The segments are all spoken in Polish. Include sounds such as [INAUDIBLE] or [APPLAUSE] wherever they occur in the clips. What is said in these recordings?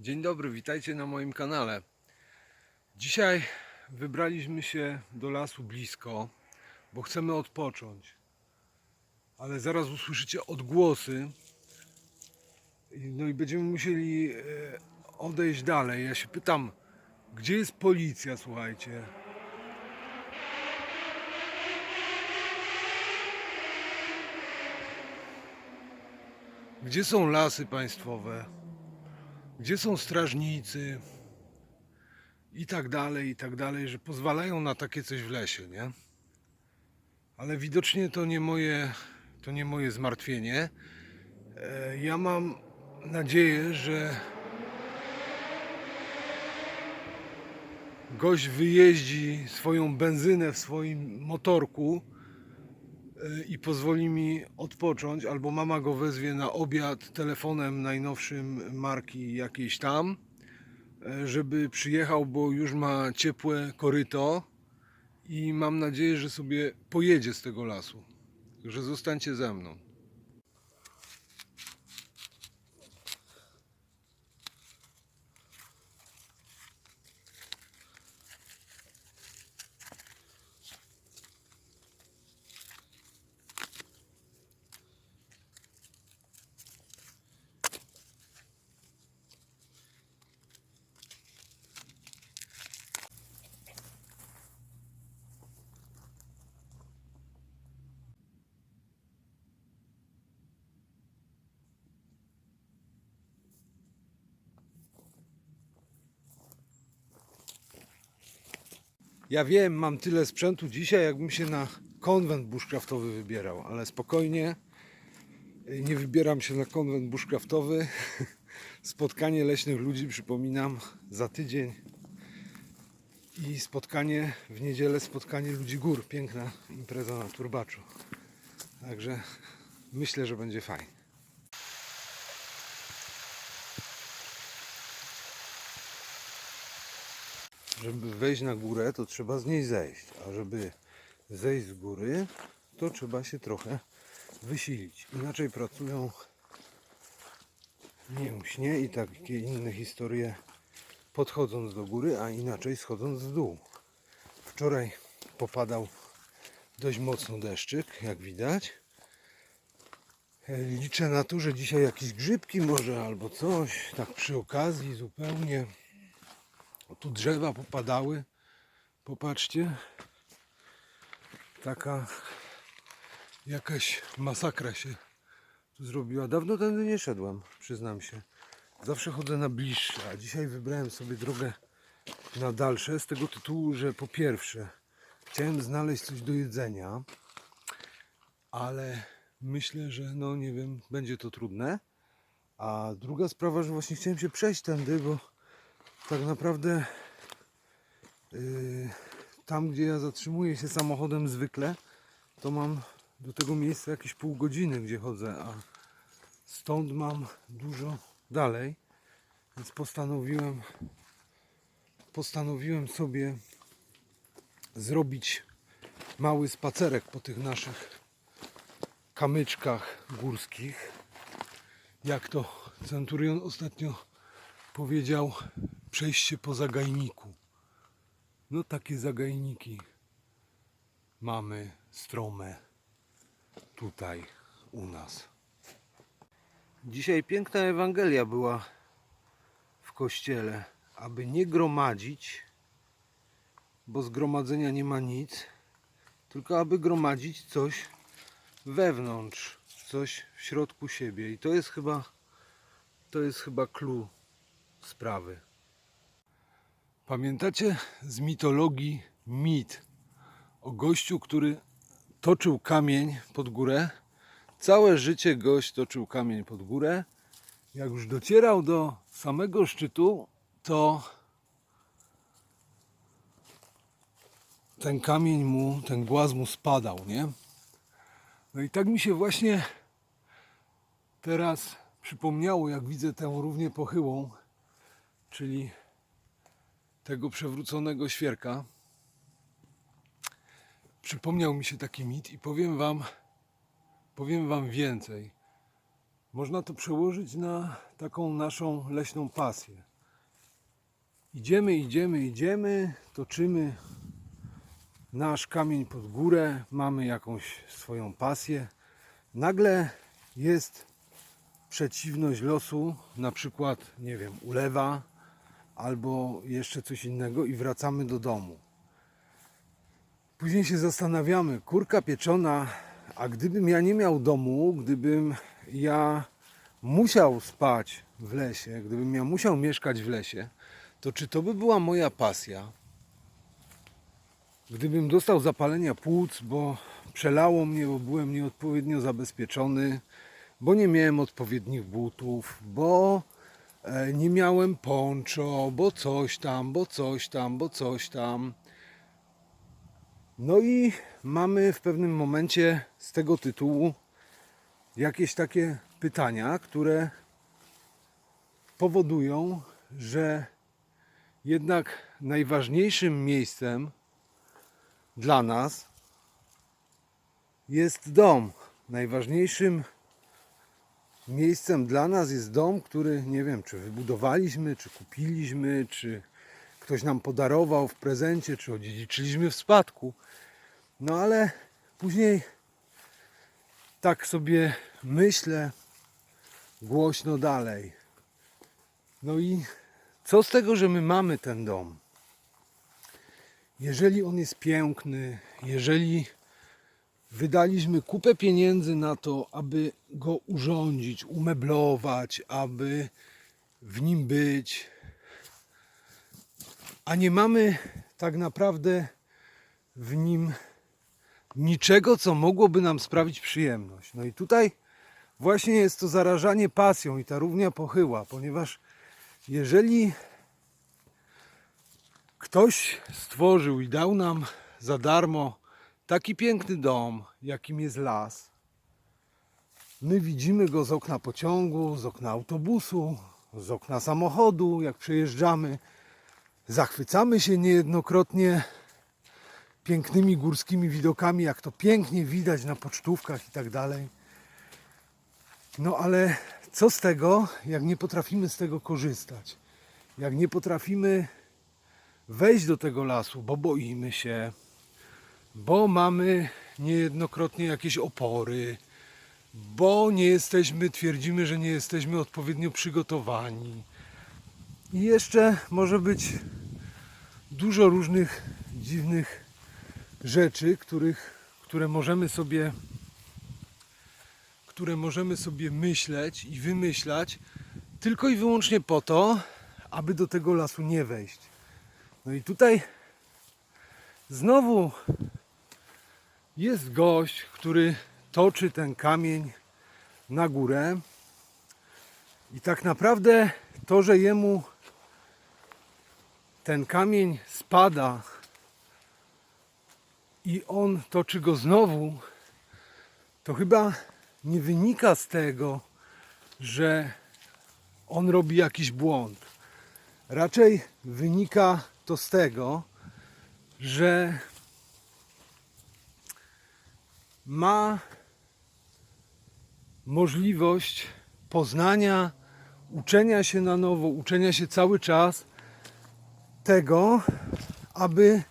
Dzień dobry, witajcie na moim kanale. Dzisiaj wybraliśmy się do lasu blisko, bo chcemy odpocząć. Ale zaraz usłyszycie odgłosy. No i będziemy musieli e, odejść dalej. Ja się pytam, gdzie jest policja, słuchajcie? Gdzie są lasy państwowe? Gdzie są strażnicy? I tak dalej, i tak dalej, że pozwalają na takie coś w lesie, nie? Ale widocznie to nie moje, to nie moje zmartwienie. E, Ja mam nadzieję, że gość wyjeździ swoją benzynę w swoim motorku i pozwoli mi odpocząć, albo mama go wezwie na obiad telefonem najnowszym marki jakiejś tam, e, żeby przyjechał, bo już ma ciepłe koryto i mam nadzieję, że sobie pojedzie z tego lasu. Także zostańcie ze mną. Ja wiem, mam tyle sprzętu dzisiaj, jakbym się na konwent bushcraftowy wybierał, ale spokojnie, nie wybieram się na konwent bushcraftowy. [LAUGHS] Spotkanie leśnych ludzi, przypominam, za tydzień. I spotkanie w niedzielę, spotkanie ludzi gór. Piękna impreza na Turbaczu. Także myślę, że będzie fajnie. Żeby wejść na górę, to trzeba z niej zejść. A żeby zejść z góry, to trzeba się trochę wysilić. Inaczej pracują mięśnie i takie inne historie podchodząc do góry, a inaczej schodząc w dół. Wczoraj popadał dość mocno deszczyk, jak widać. E, Liczę na to, że dzisiaj jakieś grzybki może albo coś, tak przy okazji zupełnie. Tu drzewa popadały. Popatrzcie. Taka jakaś masakra się tu zrobiła. Dawno tędy nie szedłem, przyznam się. Zawsze chodzę na bliższe, a dzisiaj wybrałem sobie drogę na dalsze z tego tytułu, że po pierwsze chciałem znaleźć coś do jedzenia, ale myślę, że no nie wiem, będzie to trudne. A druga sprawa, że właśnie chciałem się przejść tędy, bo tak naprawdę yy, tam, gdzie ja zatrzymuję się samochodem zwykle, to mam do tego miejsca jakieś pół godziny, gdzie chodzę, a stąd mam dużo dalej, więc postanowiłem postanowiłem sobie zrobić mały spacerek po tych naszych kamyczkach górskich. Jak to Centurion ostatnio powiedział, przejście po zagajniku. No takie zagajniki mamy strome tutaj u nas. Dzisiaj piękna Ewangelia była w kościele, aby nie gromadzić, bo zgromadzenia nie ma nic, tylko aby gromadzić coś wewnątrz, coś w środku siebie. I to jest chyba to jest chyba clue sprawy. Pamiętacie z mitologii mit o gościu, który toczył kamień pod górę? Całe życie gość toczył kamień pod górę. Jak już docierał do samego szczytu, to ten kamień mu, ten głaz mu spadał, nie? No i tak mi się właśnie teraz przypomniało, jak widzę tę równię pochyłą, czyli tego przewróconego świerka. Przypomniał mi się taki mit i powiem wam, powiem wam więcej. Można to przełożyć na taką naszą leśną pasję. Idziemy, idziemy, idziemy, toczymy nasz kamień pod górę, mamy jakąś swoją pasję. Nagle jest przeciwność losu, na przykład, nie wiem, ulewa albo jeszcze coś innego i wracamy do domu. Później się zastanawiamy, kurka pieczona, a gdybym ja nie miał domu, gdybym ja musiał spać w lesie, gdybym ja musiał mieszkać w lesie, to czy to by była moja pasja? Gdybym dostał zapalenia płuc, bo przelało mnie, bo byłem nieodpowiednio zabezpieczony, bo nie miałem odpowiednich butów, bo nie miałem poncho, bo coś tam, bo coś tam, bo coś tam. No i mamy w pewnym momencie z tego tytułu jakieś takie pytania, które powodują, że jednak najważniejszym miejscem dla nas jest dom. Najważniejszym miejscem dla nas jest dom, który nie wiem, czy wybudowaliśmy, czy kupiliśmy, czy ktoś nam podarował w prezencie, czy odziedziczyliśmy w spadku. No ale później tak sobie myślę głośno dalej. No i co z tego, że my mamy ten dom? Jeżeli on jest piękny, jeżeli wydaliśmy kupę pieniędzy na to, aby go urządzić, umeblować, aby w nim być, a nie mamy tak naprawdę w nim niczego, co mogłoby nam sprawić przyjemność. No i tutaj właśnie jest to zarażanie pasją i ta równia pochyła, ponieważ jeżeli ktoś stworzył i dał nam za darmo taki piękny dom, jakim jest las, my widzimy go z okna pociągu, z okna autobusu, z okna samochodu, jak przejeżdżamy, zachwycamy się niejednokrotnie pięknymi górskimi widokami, jak to pięknie widać na pocztówkach i tak dalej. No ale co z tego, jak nie potrafimy z tego korzystać? Jak nie potrafimy wejść do tego lasu, bo boimy się, bo mamy niejednokrotnie jakieś opory, bo nie jesteśmy, twierdzimy, że nie jesteśmy odpowiednio przygotowani. I jeszcze może być dużo różnych dziwnych rzeczy, których, które możemy sobie które możemy sobie myśleć i wymyślać tylko i wyłącznie po to, aby do tego lasu nie wejść. No i tutaj znowu jest gość, który toczy ten kamień na górę i tak naprawdę to, że jemu ten kamień spada i on toczy go znowu, to chyba nie wynika z tego, że on robi jakiś błąd. Raczej wynika to z tego, że ma możliwość poznania, uczenia się na nowo, uczenia się cały czas tego, aby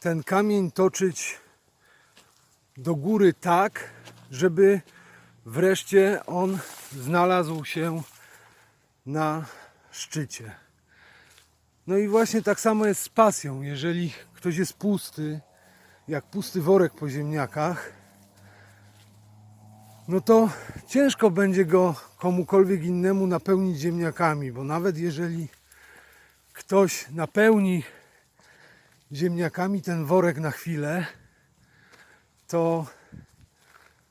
ten kamień toczyć do góry tak, żeby wreszcie on znalazł się na szczycie. No i właśnie tak samo jest z pasją. Jeżeli ktoś jest pusty, jak pusty worek po ziemniakach, no to ciężko będzie go komukolwiek innemu napełnić ziemniakami, bo nawet jeżeli ktoś napełni ziemniakami ten worek na chwilę, to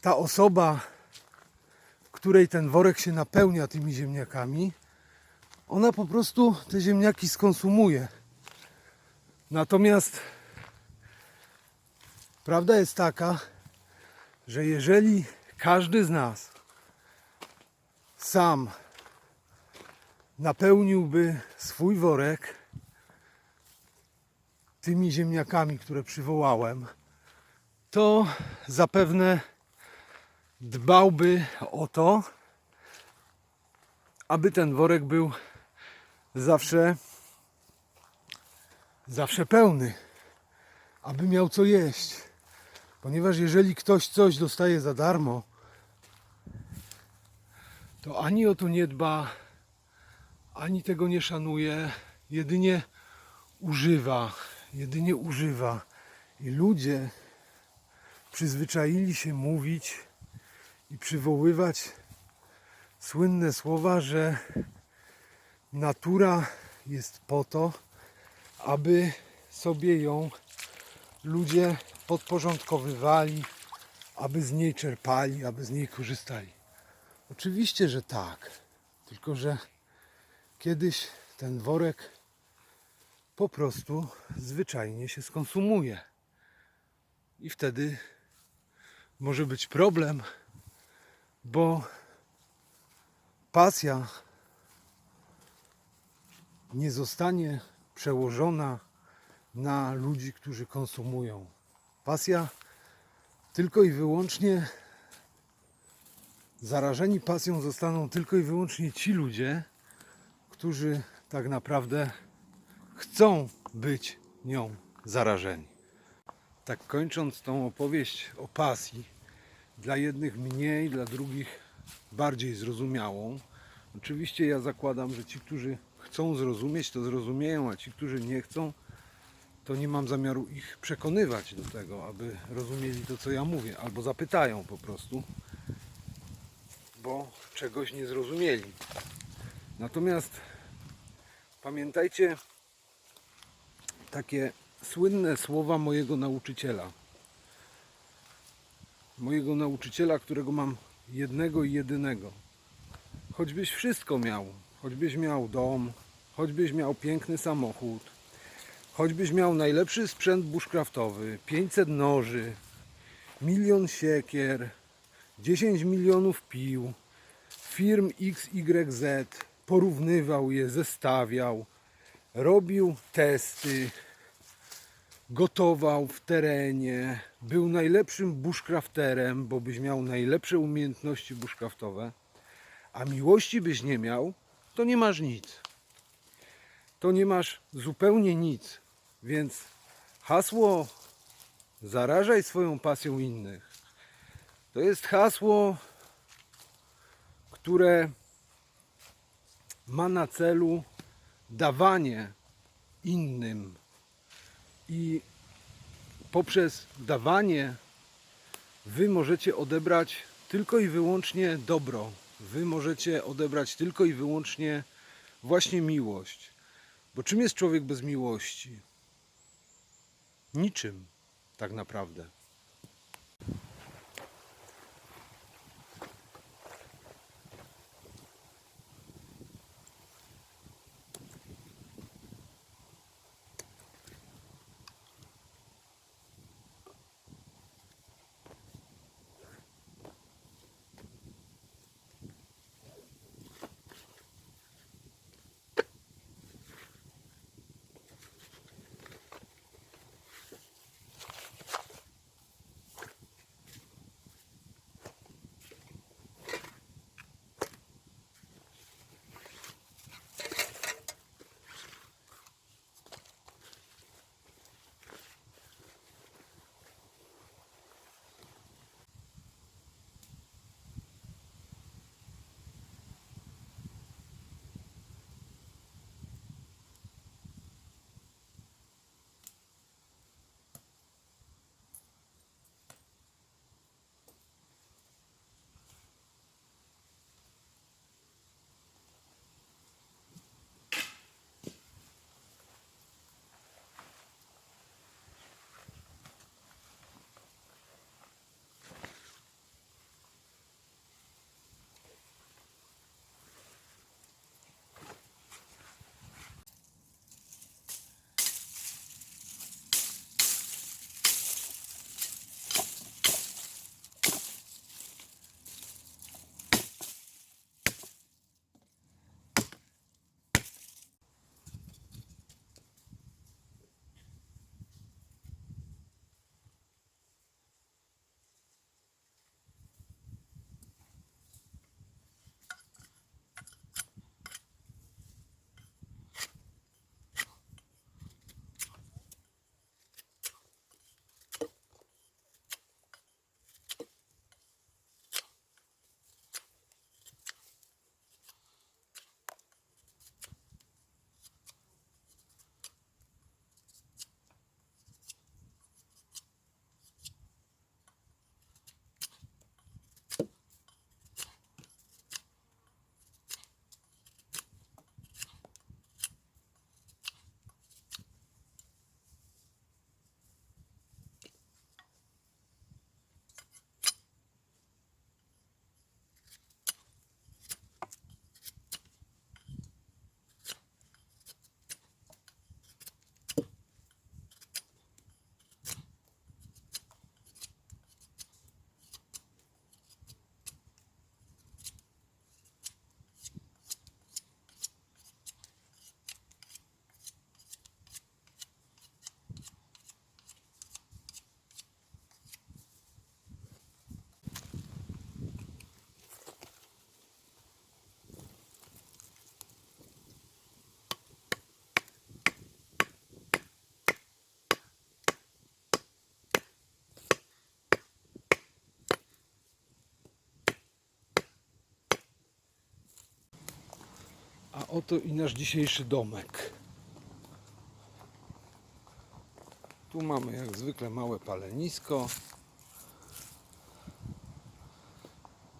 ta osoba, której ten worek się napełnia tymi ziemniakami, ona po prostu te ziemniaki skonsumuje. Natomiast prawda jest taka, że jeżeli każdy z nas sam napełniłby swój worek tymi ziemniakami, które przywołałem, to zapewne dbałby o to, aby ten worek był zawsze zawsze pełny, aby miał co jeść. Ponieważ jeżeli ktoś coś dostaje za darmo, to ani o to nie dba, ani tego nie szanuje, jedynie używa, jedynie używa. I ludzie przyzwyczaili się mówić i przywoływać słynne słowa, że natura jest po to, aby sobie ją ludzie podporządkowywali, aby z niej czerpali, aby z niej korzystali. Oczywiście, że tak. Tylko, że kiedyś ten worek po prostu zwyczajnie się skonsumuje. I wtedy może być problem, bo pasja nie zostanie przełożona na ludzi, którzy konsumują. Pasja tylko i wyłącznie zarażeni pasją zostaną tylko i wyłącznie ci ludzie, którzy tak naprawdę chcą być nią zarażeni. Tak kończąc tą opowieść o pasji, dla jednych mniej, dla drugich bardziej zrozumiałą. Oczywiście ja zakładam, że ci, którzy chcą zrozumieć, to zrozumieją, a ci, którzy nie chcą, to nie mam zamiaru ich przekonywać do tego, aby rozumieli to, co ja mówię, albo zapytają po prostu, czegoś nie zrozumieli. Natomiast pamiętajcie takie słynne słowa mojego nauczyciela. Mojego nauczyciela, którego mam jednego i jedynego. Choćbyś wszystko miał, choćbyś miał dom, choćbyś miał piękny samochód, choćbyś miał najlepszy sprzęt bushcraftowy, 500 noży, milion siekier, 10 milionów pił, firm XYZ, porównywał je, zestawiał, robił testy, gotował w terenie, był najlepszym bushcrafterem, bo byś miał najlepsze umiejętności bushcraftowe, a miłości byś nie miał, to nie masz nic. To nie masz zupełnie nic. Więc hasło zarażaj swoją pasją innych. To jest hasło, które ma na celu dawanie innym i poprzez dawanie wy możecie odebrać tylko i wyłącznie dobro. Wy możecie odebrać tylko i wyłącznie właśnie miłość. Bo czym jest człowiek bez miłości? Niczym, tak naprawdę. Oto i nasz dzisiejszy domek. Tu mamy jak zwykle małe palenisko.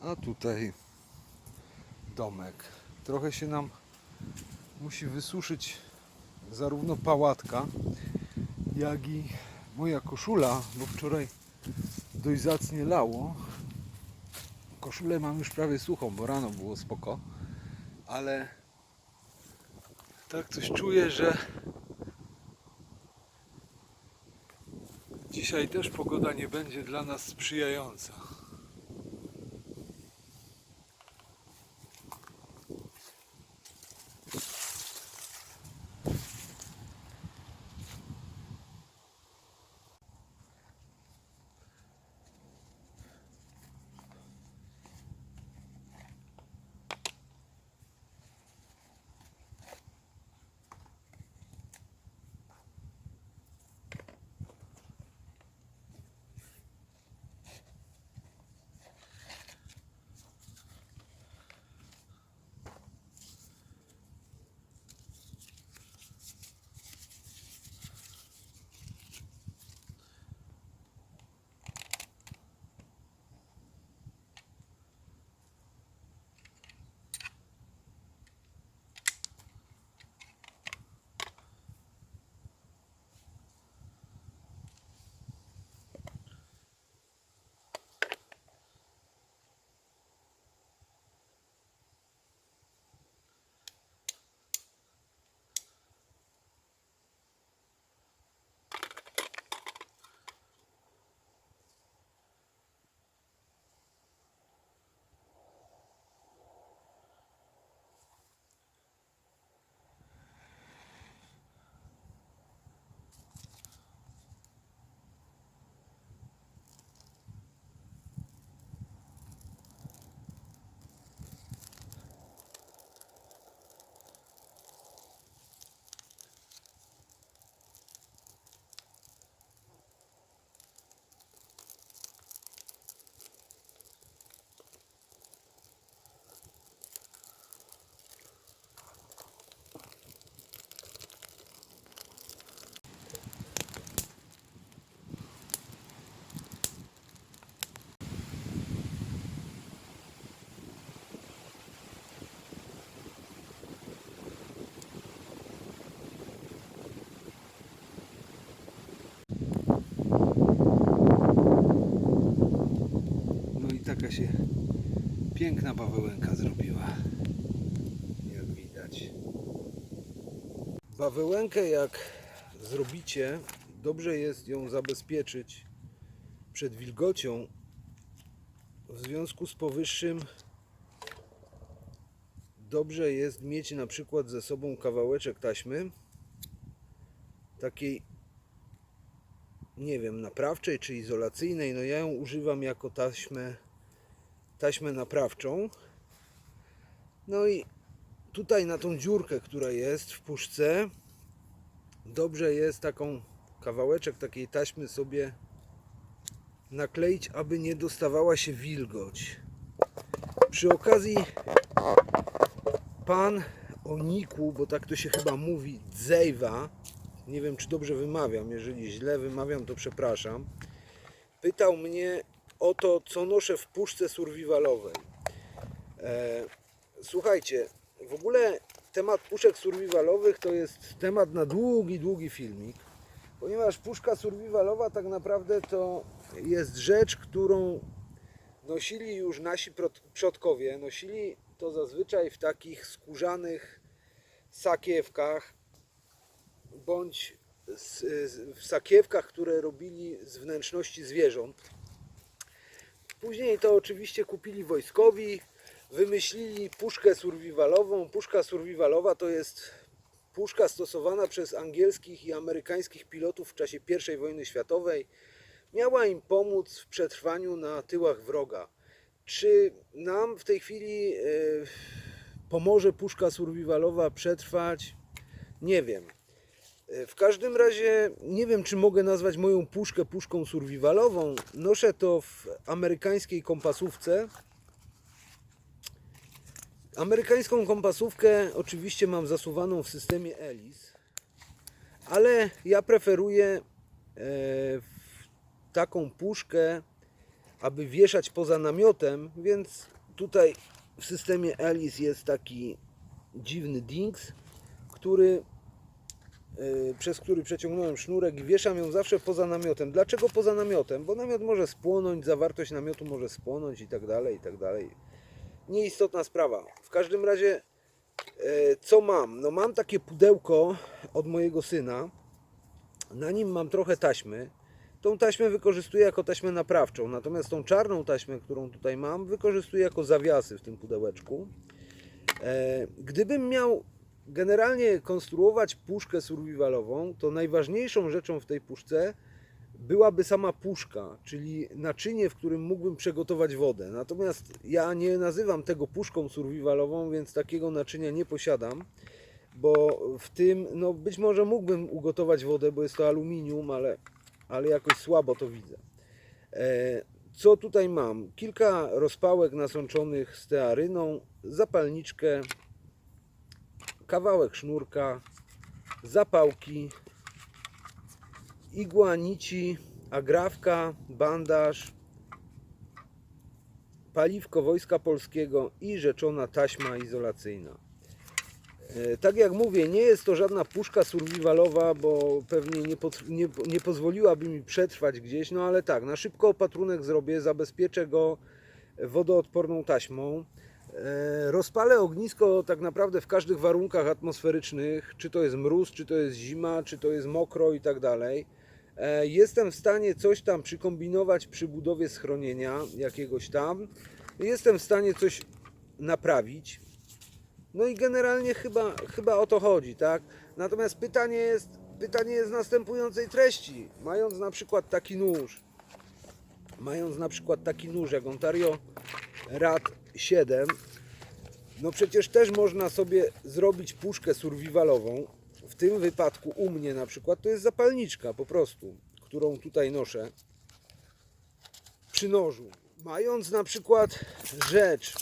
A tutaj domek. Trochę się nam musi wysuszyć zarówno pałatka, jak i moja koszula, bo wczoraj dość zacnie lało. Koszulę mam już prawie suchą, bo rano było spoko, ale tak coś czuję, że dzisiaj też pogoda nie będzie dla nas sprzyjająca. Taka się piękna bawełenka zrobiła. Jak widać. Bawełenkę jak zrobicie, dobrze jest ją zabezpieczyć przed wilgocią. W związku z powyższym dobrze jest mieć na przykład ze sobą kawałeczek taśmy takiej nie wiem, naprawczej czy izolacyjnej. No ja ją używam jako taśmę, taśmę naprawczą. No i tutaj na tą dziurkę, która jest w puszce, dobrze jest taką kawałeczek takiej taśmy sobie nakleić, aby nie dostawała się wilgoć. Przy okazji pan Oniku, bo tak to się chyba mówi, Dzejwa, nie wiem czy dobrze wymawiam, jeżeli źle wymawiam to przepraszam, pytał mnie o to, co noszę w puszce survivalowej. E, słuchajcie, w ogóle temat puszek survivalowych to jest temat na długi, długi filmik, ponieważ puszka survivalowa tak naprawdę to jest rzecz, którą nosili już nasi przodkowie. Nosili to zazwyczaj w takich skórzanych sakiewkach, bądź w sakiewkach, które robili z wnętrzności zwierząt. Później to oczywiście kupili wojskowi, wymyślili puszkę survivalową. Puszka survivalowa to jest puszka stosowana przez angielskich i amerykańskich pilotów w czasie I wojny światowej. Miała im pomóc w przetrwaniu na tyłach wroga. Czy nam w tej chwili e, pomoże puszka survivalowa przetrwać? Nie wiem. E, W każdym razie nie wiem, czy mogę nazwać moją puszkę puszką survivalową. Noszę to w amerykańskiej kompasówce. Amerykańską kompasówkę oczywiście mam zasuwaną w systemie ELIS, ale ja preferuję e, taką puszkę, aby wieszać poza namiotem, więc tutaj w systemie ELIS jest taki dziwny dings, który przez który przeciągnąłem sznurek wieszam ją zawsze poza namiotem. Dlaczego poza namiotem? Bo namiot może spłonąć, zawartość namiotu może spłonąć i tak dalej, i tak dalej. Nieistotna sprawa. W każdym razie, e, co mam? No mam takie pudełko od mojego syna. Na nim mam trochę taśmy. Tą taśmę wykorzystuję jako taśmę naprawczą, natomiast tą czarną taśmę, którą tutaj mam, wykorzystuję jako zawiasy w tym pudełeczku. E, Gdybym miał generalnie konstruować puszkę survivalową, to najważniejszą rzeczą w tej puszce byłaby sama puszka, czyli naczynie, w którym mógłbym przygotować wodę. Natomiast ja nie nazywam tego puszką survivalową, więc takiego naczynia nie posiadam, bo w tym, no być może mógłbym ugotować wodę, bo jest to aluminium, ale, ale jakoś słabo to widzę. E, Co tutaj mam? Kilka rozpałek nasączonych stearyną, zapalniczkę, kawałek sznurka, zapałki, igła nici, agrawka, bandaż, paliwko Wojska Polskiego i rzeczona taśma izolacyjna. E, Tak jak mówię, nie jest to żadna puszka survivalowa, bo pewnie nie, pot- nie, nie pozwoliłaby mi przetrwać gdzieś, no ale tak, na szybko opatrunek zrobię, zabezpieczę go wodoodporną taśmą. E, Rozpalę ognisko tak naprawdę w każdych warunkach atmosferycznych, czy to jest mróz, czy to jest zima, czy to jest mokro i tak dalej. E, Jestem w stanie coś tam przykombinować przy budowie schronienia jakiegoś tam. Jestem w stanie coś naprawić. No i generalnie chyba, chyba o to chodzi, tak? Natomiast pytanie jest, pytanie jest następującej treści. Mając na przykład taki nóż, mając na przykład taki nóż jak Ontario Rad 7, no przecież też można sobie zrobić puszkę survivalową. W tym wypadku u mnie na przykład to jest zapalniczka po prostu, którą tutaj noszę przy nożu. Mając na przykład rzecz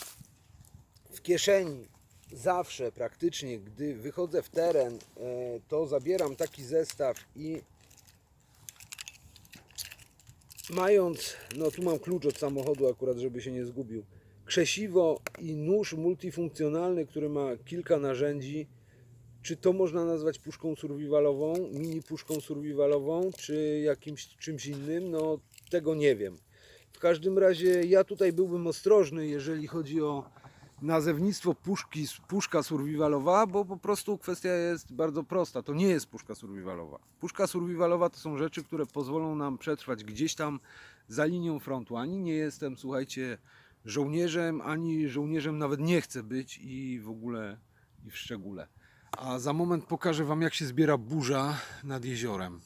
w kieszeni zawsze praktycznie, gdy wychodzę w teren, e, to zabieram taki zestaw i mając, no tu mam klucz od samochodu akurat, żeby się nie zgubił, krzesiwo i nóż multifunkcjonalny, który ma kilka narzędzi, czy to można nazwać puszką survivalową, mini puszką survivalową, czy jakimś czymś innym, no tego nie wiem. W każdym razie ja tutaj byłbym ostrożny, jeżeli chodzi o nazewnictwo puszki, puszka survivalowa, bo po prostu kwestia jest bardzo prosta. To nie jest puszka survivalowa. Puszka survivalowa to są rzeczy, które pozwolą nam przetrwać gdzieś tam za linią frontu. Ani nie jestem, słuchajcie, żołnierzem, ani żołnierzem nawet nie chcę być i w ogóle i w szczególe. A za moment pokażę Wam, jak się zbiera burza nad jeziorem.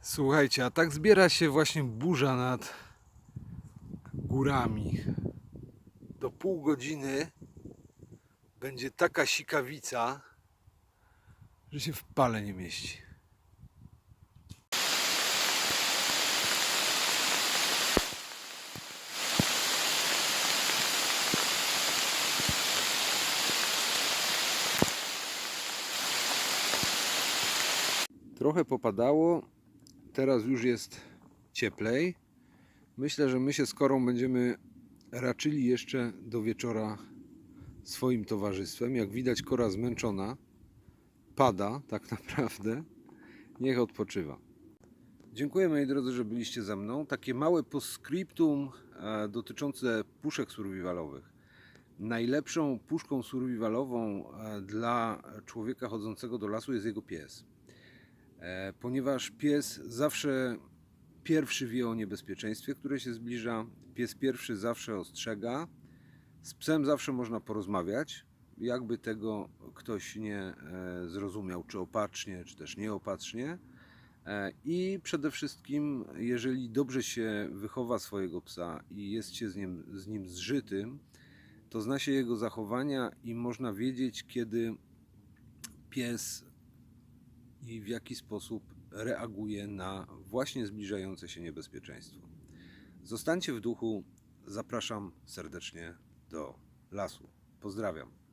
Słuchajcie, a tak zbiera się właśnie burza nad górami. Do pół godziny będzie taka sikawica, że się w pale nie mieści. Trochę popadało, teraz już jest cieplej. Myślę, że my się z Korą będziemy raczyli jeszcze do wieczora swoim towarzystwem. Jak widać, Kora zmęczona. Pada tak [LAUGHS] naprawdę. Niech odpoczywa. Dziękuję moi drodzy, że byliście ze mną. Takie małe postscriptum e, dotyczące puszek survivalowych. Najlepszą puszką survivalową e, dla człowieka chodzącego do lasu jest jego pies. E, ponieważ pies zawsze pierwszy wie o niebezpieczeństwie, które się zbliża. Pies pierwszy zawsze ostrzega. Z psem zawsze można porozmawiać, jakby tego ktoś nie e, zrozumiał, czy opatrznie, czy też nieopatrznie. E, I przede wszystkim, jeżeli dobrze się wychowa swojego psa i jest się z nim, z nim zżytym, to zna się jego zachowania i można wiedzieć, kiedy pies i w jaki sposób reaguje na właśnie zbliżające się niebezpieczeństwo. Zostańcie w duchu, zapraszam serdecznie do lasu. Pozdrawiam.